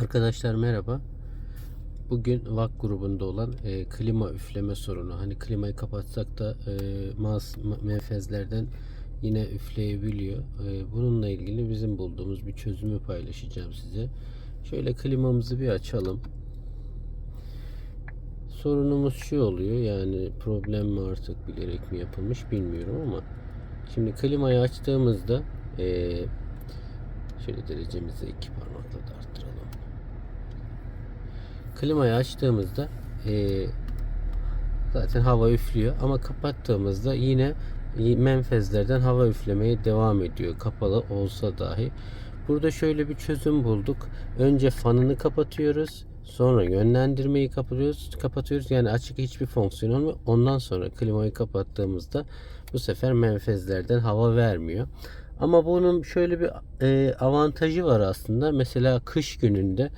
Arkadaşlar merhaba. Bugün VAK grubunda olan e, klima üfleme sorunu. Hani klimayı kapatsak da e, mas menfezlerden yine üfleyebiliyor. E, bununla ilgili bizim bulduğumuz bir çözümü paylaşacağım size. Şöyle klimamızı bir açalım. Sorunumuz şu oluyor yani problem mi artık bilerek mi yapılmış bilmiyorum ama şimdi klimayı açtığımızda e, şöyle derecemizi iki parmakla da arttıralım. Klimayı açtığımızda e, zaten hava üflüyor ama kapattığımızda yine menfezlerden hava üflemeye devam ediyor kapalı olsa dahi. Burada şöyle bir çözüm bulduk. Önce fanını kapatıyoruz. Sonra yönlendirmeyi kapatıyoruz. Kapatıyoruz. Yani açık hiçbir fonksiyon olmuyor. Ondan sonra klimayı kapattığımızda bu sefer menfezlerden hava vermiyor. Ama bunun şöyle bir e, avantajı var aslında. Mesela kış gününde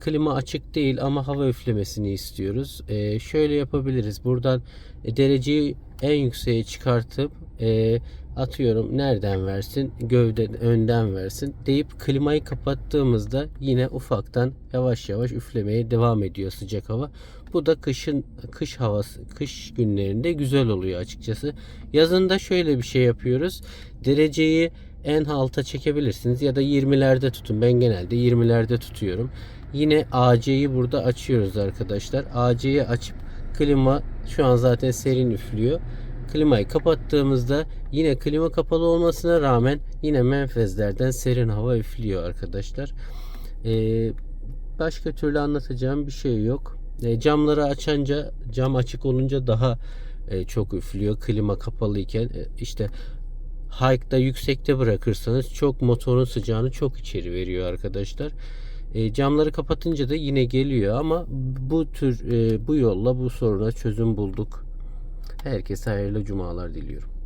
klima açık değil ama hava üflemesini istiyoruz. E, şöyle yapabiliriz. Buradan e, dereceyi en yükseğe çıkartıp e, atıyorum nereden versin gövde önden versin deyip klimayı kapattığımızda yine ufaktan yavaş yavaş üflemeye devam ediyor sıcak hava. Bu da kışın kış havası kış günlerinde güzel oluyor açıkçası. Yazında şöyle bir şey yapıyoruz. Dereceyi en alta çekebilirsiniz ya da 20'lerde tutun. Ben genelde 20'lerde tutuyorum. Yine AC'yi burada açıyoruz arkadaşlar. AC'yi açıp klima şu an zaten serin üflüyor. Klimayı kapattığımızda yine klima kapalı olmasına rağmen yine menfezlerden serin hava üflüyor arkadaşlar. Ee, başka türlü anlatacağım bir şey yok. Ee, camları açınca cam açık olunca daha e, çok üflüyor. Klima kapalıyken e, işte hike'da yüksekte bırakırsanız çok motorun sıcağını çok içeri veriyor arkadaşlar. E, camları kapatınca da yine geliyor ama bu tür e, bu yolla bu soruna çözüm bulduk. Herkese hayırlı cumalar diliyorum.